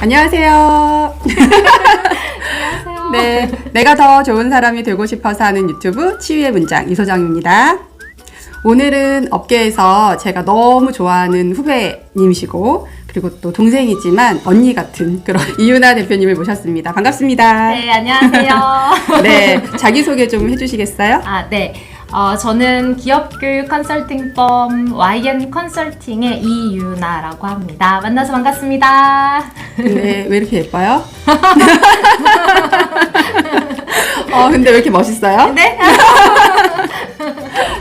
안녕하세요. 안녕하세요. 네, 내가 더 좋은 사람이 되고 싶어서 하는 유튜브 치유의 문장 이소정입니다. 오늘은 업계에서 제가 너무 좋아하는 후배님이시고 그리고 또 동생이지만 언니 같은 그런 이윤아 대표님을 모셨습니다. 반갑습니다. 네, 안녕하세요. 네, 자기소개 좀 해주시겠어요? 아, 네. 어, 저는 기업교육 컨설팅펌 YN 컨설팅의 이유나라고 합니다. 만나서 반갑습니다. 근데 왜 이렇게 예뻐요? 어, 근데 왜 이렇게 멋있어요? 네?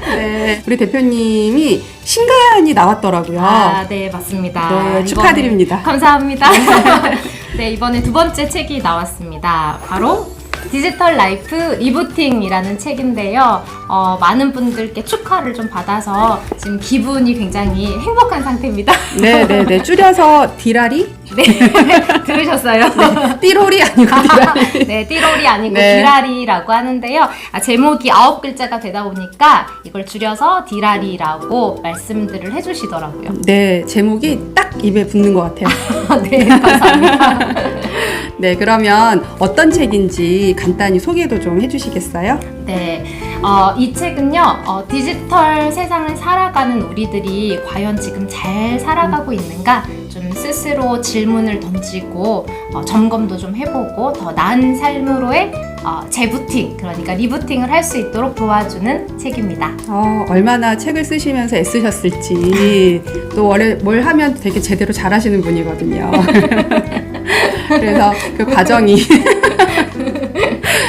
네, 우리 대표님이 신간이 나왔더라고요. 아, 네, 맞습니다. 네, 축하드립니다. 감사합니다. 네, 이번에 두 번째 책이 나왔습니다. 바로 디지털 라이프 리부팅이라는 책인데요. 어, 많은 분들께 축하를 좀 받아서 지금 기분이 굉장히 행복한 상태입니다. 네, 네, 네. 줄여서 디라리? 네, 들으셨어요? 띠로리 아니고 디라리. 네, 띠로리 아니고 네. 디라리라고 하는데요. 아, 제목이 아홉 글자가 되다 보니까 이걸 줄여서 디라리라고 말씀들을 해주시더라고요. 네, 제목이 딱 입에 붙는 것 같아요. 네, 감사합니다. 네, 그러면 어떤 책인지 간단히 소개도 좀 해주시겠어요? 네, 어, 이 책은요, 어, 디지털 세상을 살아가는 우리들이 과연 지금 잘 살아가고 있는가 좀 스스로 질문을 던지고 어, 점검도 좀 해보고 더 나은 삶으로의 어, 재부팅, 그러니까 리부팅을 할 수 있도록 도와주는 책입니다. 어, 얼마나 책을 쓰시면서 애쓰셨을지, 또 원래 뭘 하면 되게 제대로 잘하시는 분이거든요. 그래서 그 과정이,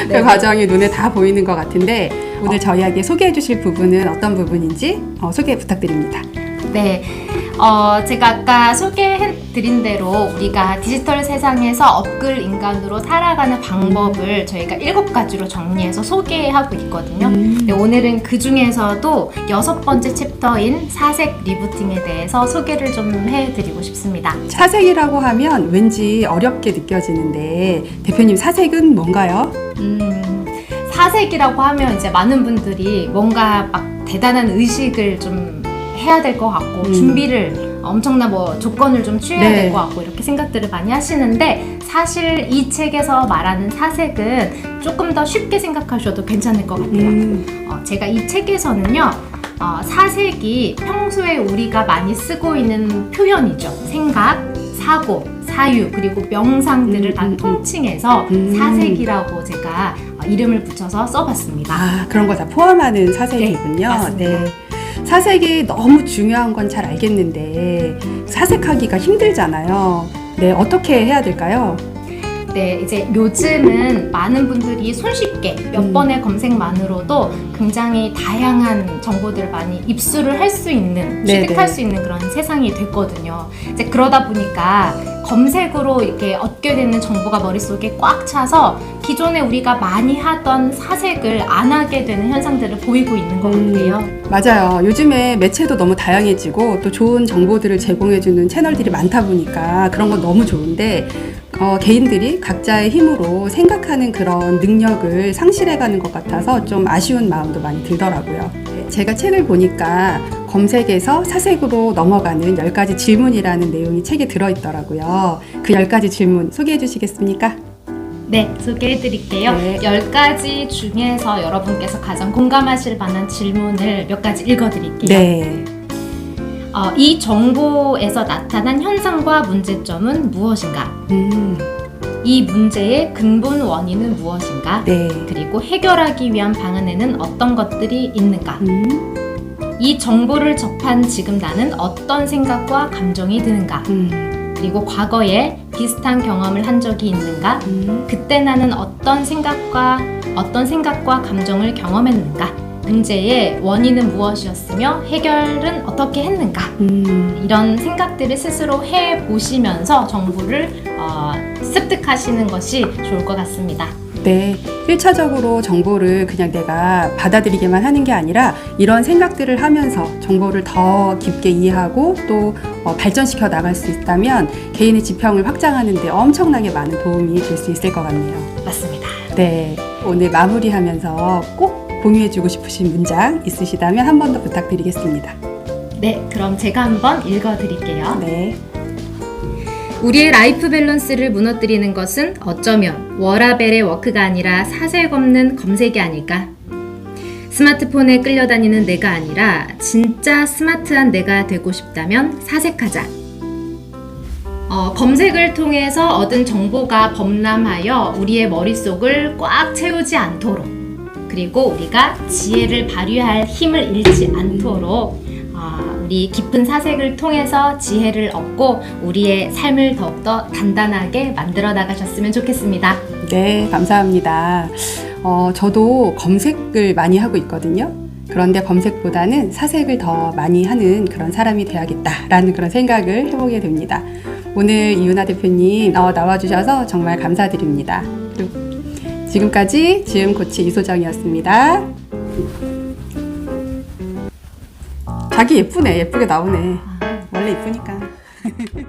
그 과정이 눈에 다 보이는 것 같은데, 오늘 저희에게 소개해 주실 부분은 어떤 부분인지 어, 소개 부탁드립니다. 네. 어, 제가 아까 소개해드린 대로 우리가 디지털 세상에서 업글 인간으로 살아가는 방법을 저희가 일곱 가지로 정리해서 소개하고 있거든요. 네, 오늘은 그 중에서도 여섯 번째 챕터인 사색 리부팅에 대해서 소개를 좀 해드리고 싶습니다. 사색이라고 하면 왠지 어렵게 느껴지는데, 대표님 사색은 뭔가요? 음, 사색이라고 하면 이제 많은 분들이 뭔가 막 대단한 의식을 좀 해야 될 것 같고 음. 준비를 엄청나 뭐 조건을 좀 취해야 네. 될 것 같고 이렇게 생각들을 많이 하시는데 사실 이 책에서 말하는 사색은 조금 더 쉽게 생각하셔도 괜찮을 것 같아요. 음, 어, 제가 이 책에서는요, 어, 사색이 평소에 우리가 많이 쓰고 있는 표현이죠. 생각, 사고, 사유, 그리고 명상들을 다 음, 음, 음. 통칭해서 음. 사색이라고 제가 어, 이름을 붙여서 써봤습니다. 아, 그런 거 다 포함하는 사색이군요. 네, 맞습니다. 사색이 너무 중요한 건 잘 알겠는데 사색하기가 힘들잖아요. 네, 어떻게 해야 될까요? 네, 이제 요즘은 많은 분들이 손쉽게 몇 음. 번의 검색만으로도 굉장히 다양한 정보들을 많이 입수를 할 수 있는, 네네. 취득할 수 있는 그런 세상이 됐거든요. 이제 그러다 보니까 검색으로 이렇게 얻게 되는 정보가 머릿속에 꽉 차서 기존에 우리가 많이 하던 사색을 안 하게 되는 현상들을 보이고 있는 것 음. 같아요. 맞아요. 요즘에 매체도 너무 다양해지고 또 좋은 정보들을 제공해주는 채널들이 많다 보니까 그런 건 너무 좋은데 어, 개인들이 각자의 힘으로 생각하는 그런 능력을 상실해가는 것 같아서 좀 아쉬운 마음도 많이 들더라고요. 네, 제가 책을 보니까 검색에서 사색으로 넘어가는 10가지 질문이라는 내용이 책에 들어있더라고요. 그 10가지 질문 소개해 주시겠습니까? 네, 소개해 드릴게요. 네. 10가지 중에서 여러분께서 가장 공감하실 만한 질문을 몇 가지 읽어 드릴게요. 네. 어, 이 정보에서 나타난 현상과 문제점은 무엇인가? 음, 이 문제의 근본 원인은 무엇인가? 네. 그리고 해결하기 위한 방안에는 어떤 것들이 있는가? 음, 이 정보를 접한 지금 나는 어떤 생각과 감정이 드는가? 음, 그리고 과거에 비슷한 경험을 한 적이 있는가? 음. 그때 나는 어떤 생각과 어떤 생각과 감정을 경험했는가? 문제의 원인은 무엇이었으며 해결은 어떻게 했는가? 음. 이런 생각들을 스스로 해 보시면서 정보를 어, 습득하시는 것이 좋을 것 같습니다. 네, 1차적으로 정보를 그냥 내가 받아들이게만 하는 게 아니라 이런 생각들을 하면서 정보를 더 깊게 이해하고 또 어, 발전시켜 나갈 수 있다면 개인의 지평을 확장하는 데 엄청나게 많은 도움이 될 수 있을 것 같네요. 맞습니다. 네, 오늘 마무리하면서 꼭 공유해주고 싶으신 문장 있으시다면 한 번 더 부탁드리겠습니다. 네, 그럼 제가 한번 읽어 드릴게요. 네, 우리의 라이프 밸런스를 무너뜨리는 것은 어쩌면 워라벨의 워크가 아니라 사색 없는 검색이 아닐까? 스마트폰에 끌려다니는 내가 아니라 진짜 스마트한 내가 되고 싶다면 사색하자. 어, 검색을 통해서 얻은 정보가 범람하여 우리의 머릿속을 꽉 채우지 않도록 그리고 우리가 지혜를 발휘할 힘을 잃지 않도록 아, 우리 깊은 사색을 통해서 지혜를 얻고 우리의 삶을 더욱더 단단하게 만들어 나가셨으면 좋겠습니다. 네, 감사합니다. 어, 저도 검색을 많이 하고 있거든요. 그런데 검색보다는 사색을 더 많이 하는 그런 사람이 돼야겠다라는 그런 생각을 해보게 됩니다. 오늘 이윤아 대표님 어, 나와주셔서 정말 감사드립니다. 지금까지 지음 코치 이소정이었습니다. 자기 예쁘네, 예쁘게 나오네. 원래 예쁘니까.